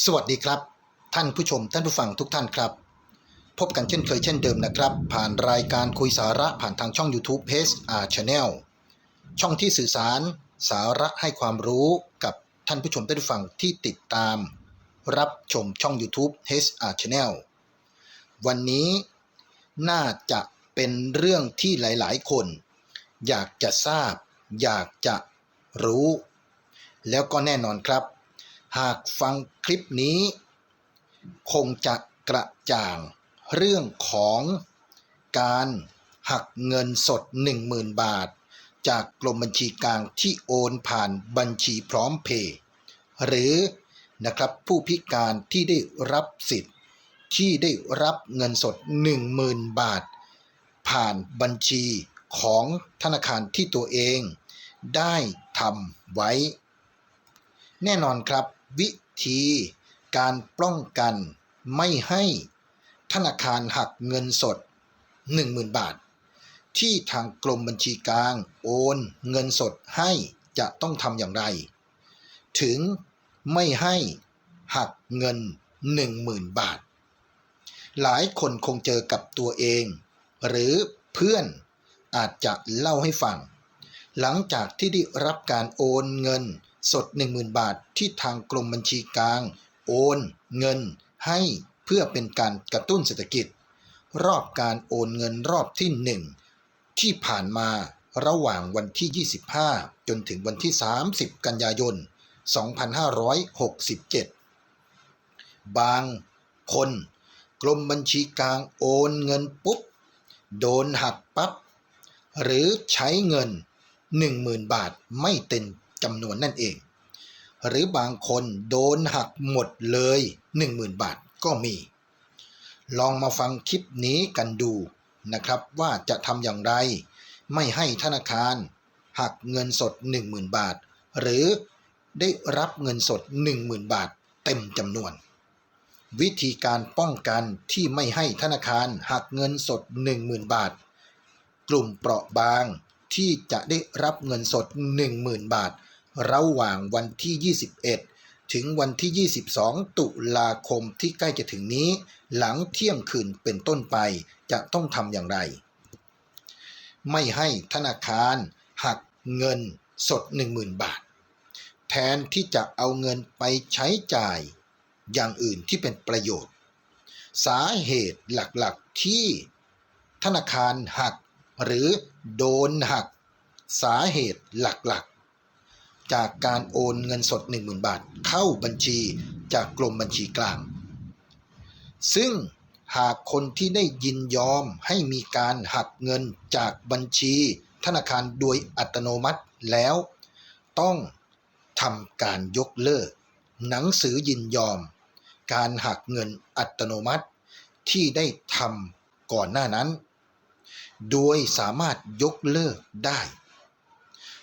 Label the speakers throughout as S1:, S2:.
S1: สวัสดีครับ ท่านผู้ชมท่านผู้ฟังทุกท่านครับ พบกันเช่นเคยเช่นเดิมนะครับ ผ่านรายการคุยสาระผ่านทางช่อง YouTube p a g e R Channel ช่องที่สื่อสารสาระให้ความรู้กับท่านผู้ชมท่านผู้ฟังที่ติดตาม รับชมช่อง YouTube HR Channel วันนี้น่าจะเป็นเรื่องที่หลาย ๆ คน อยากจะทราบ อยากจะรู้ แล้วก็แน่นอนครับ หากฟังคลิปนี้ คงจะกระจ่างเรื่องของการหักเงินสด 10,000 บาท จากกรมบัญชีกลางที่โอนผ่านบัญชีพร้อมเพย์หรือนะครับผู้พิการที่ได้รับสิทธิ์ ที่ได้รับเงินสด 10,000 บาท ผ่านบัญชีของธนาคารที่ตัวเอง ได้ทำไว้ แน่นอนครับ วิธีการป้องกันไม่ให้ธนาคารหักเงินสด 10,000 บาท ที่ทางกรมบัญชีกลางโอนเงินสดให้จะต้องทำอย่างไร ถึงไม่ให้หักเงิน 10,000 บาท หลายคนคงเจอกับตัวเอง หรือเพื่อนอาจจะเล่าให้ฟัง หลังจากที่ได้รับการโอนเงิน สด 10,000 บาทที่ทางกรมบัญชีกลาง โอนเงินให้เพื่อเป็นการกระตุ้นเศรษฐกิจ รอบการโอนเงินรอบที่ 1 ที่ผ่านมาระหว่างวันที่ 25 จนถึงวันที่ 30 กันยายน 2567 บางคน กรมบัญชีกลางโอนเงินปุ๊บ โดนหักปับ๊บ หรือใช้เงิน 10,000 บาทไม่เต็ม จำนวนนั่นเอง หรือบางคนโดนหักหมดเลย 10,000 บาทก็มี ลองมาฟังคลิปนี้กันดูนะครับว่าจะทำอย่างไร ไม่ให้ธนาคาร หักเงินสด 10,000 บาท หรือได้รับเงินสด 10,000 บาท เต็มจำนวน วิธีการป้องกันที่ไม่ให้ธนาคารหักเงินสด 10,000 บาท กลุ่มเปราะบางที่จะได้รับเงินสด 10,000 บาท ระหว่างวันที่ 21 ถึงวันที่ 22 ตุลาคมที่ใกล้จะถึงนี้ หลังเที่ยงคืนเป็นต้นไปจะต้องทำอย่างไร ไม่ให้ธนาคาร หักเงินสด 10,000 บาท แทนที่จะเอาเงินไปใช้จ่ายอย่างอื่นที่เป็นประโยชน์ สาเหตุหลักๆที่ธนาคารหัก หรือโดนหัก สาเหตุหลักๆ จากการโอนเงินสด 10,000 บาท เข้าบัญชีจากกรมบัญชีกลาง ซึ่งหากคนที่ได้ยินยอมให้มีการหักเงินจากบัญชี ธนาคารโดยอัตโนมัติแล้ว ต้องทำการยกเลิก หนังสือยินยอม การหักเงินอัตโนมัติที่ได้ทำก่อนหน้านั้น โดยสามารถยกเลิกได้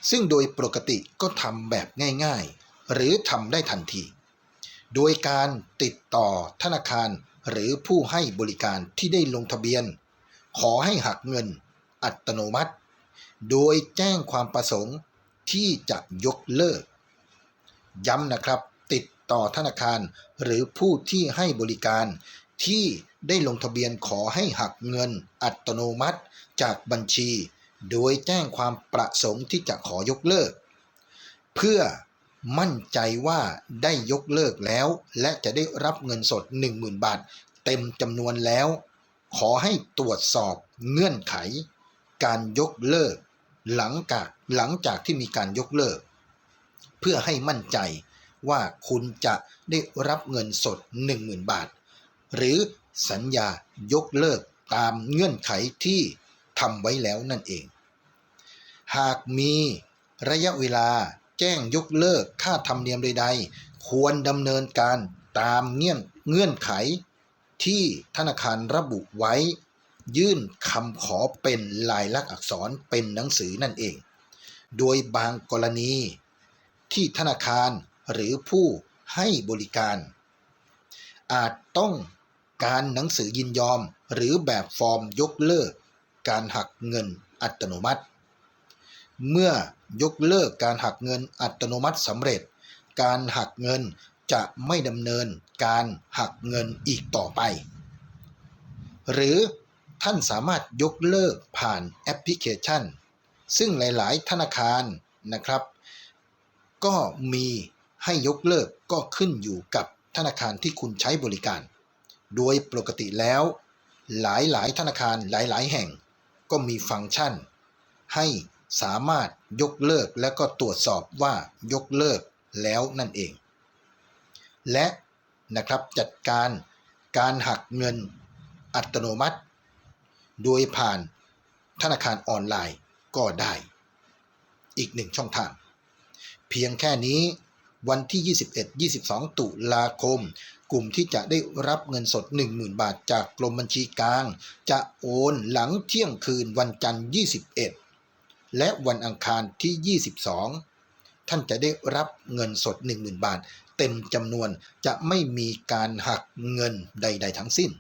S1: ซึ่งโดยปกติก็ทำแบบง่ายๆ หรือทำได้ทันที โดยการติดต่อธนาคารหรือผู้ให้บริการที่ได้ลงทะเบียน ขอให้หักเงินอัตโนมัติ โดยแจ้งความประสงค์ที่จะยกเลิก ย้ำนะครับ ติดต่อธนาคารหรือผู้ที่ให้บริการที่ได้ลงทะเบียนขอให้หักเงินอัตโนมัติจากบัญชี โดยแจ้งความประสงค์ที่จะขอยกเลิก เพื่อมั่นใจว่าได้ยกเลิกแล้ว และจะได้รับเงินสด 10,000 บาท เต็มจำนวนแล้ว ขอให้ตรวจสอบเงื่อนไข การยกเลิก หลังจากหลังจากที่มีการยกเลิก เพื่อให้มั่นใจว่าคุณจะได้รับเงินสด 10,000 บาท หรือสัญญายกเลิกตามเงื่อนไขที่ ทำไว้แล้วนั่นเอง หากมีระยะเวลาแจ้งยกเลิกค่าธรรมเนียมใด ๆ ควรดำเนินการตามเงื่อนเงื่อนไข ที่ธนาคารระบุไว้ ยื่นคำขอเป็นลายลักษณ์อักษรเป็นหนังสือนั่นเอง โดยบางกรณี ที่ธนาคารหรือผู้ให้บริการ อาจต้องการหนังสือยินยอมหรือแบบฟอร์มยกเลิก การหักเงินอัตโนมัติ เมื่อยกเลิกการหักเงินอัตโนมัติสำเร็จ การหักเงินจะไม่ดำเนินการหักเงินอีกต่อไป หรือท่านสามารถยกเลิกผ่านแอปพลิเคชัน ซึ่งหลาย ๆ ธนาคารนะครับ ก็มีให้ยกเลิกก็ขึ้นอยู่กับธนาคารที่คุณใช้บริการ โดยปกติแล้ว หลาย ๆ ธนาคารหลาย ๆ แห่ง ก็มีฟังก์ชัน ให้สามารถยกเลิกและก็ตรวจสอบว่ายกเลิกแล้วนั่นเอง และนะครับจัดการการหักเงินอัตโนมัติ โดยผ่านธนาคารออนไลน์ก็ได้ อีกหนึ่งช่องทาง เพียงแค่นี้ วันที่ 21-22 ตุลาคม กลุ่มที่จะได้รับเงินสด 10,000 บาทจากกรมบัญชีกลาง จะโอนหลังเที่ยงคืนวันจันทร์ 21 และวันอังคารที่ 22 ท่านจะได้รับเงินสด 10,000 บาท เต็มจำนวนจะไม่มีการหักเงินใด ๆ ทั้งสิ้น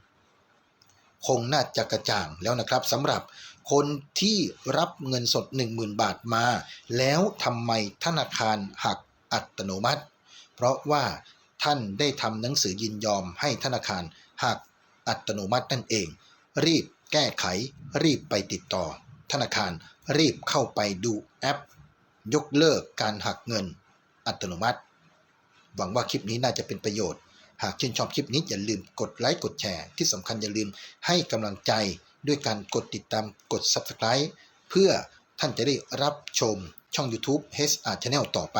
S1: คงน่าจะกระจ่างแล้วนะครับสำหรับคนที่รับเงินสด 10,000 บาทมา แล้วทำไมธนาคารหัก อัตโนมัติ เพราะว่าท่านได้ทำหนังสือยินยอมให้ธนาคารหักอัตโนมัตินั่นเอง รีบแก้ไข รีบไปติดต่อ ธนาคารรีบเข้าไปดูแอป ยกเลิกการหักเงิน อัตโนมัติ หวังว่าคลิปนี้น่าจะเป็นประโยชน์ หากชื่นชอบคลิปนี้อย่าลืมกดไลค์กดแชร์ ที่สำคัญอย่าลืมให้กำลังใจด้วยการกดติดตามกด Subscribe เพื่อท่านจะได้รับชมช่อง YouTube HR Channel ต่อไป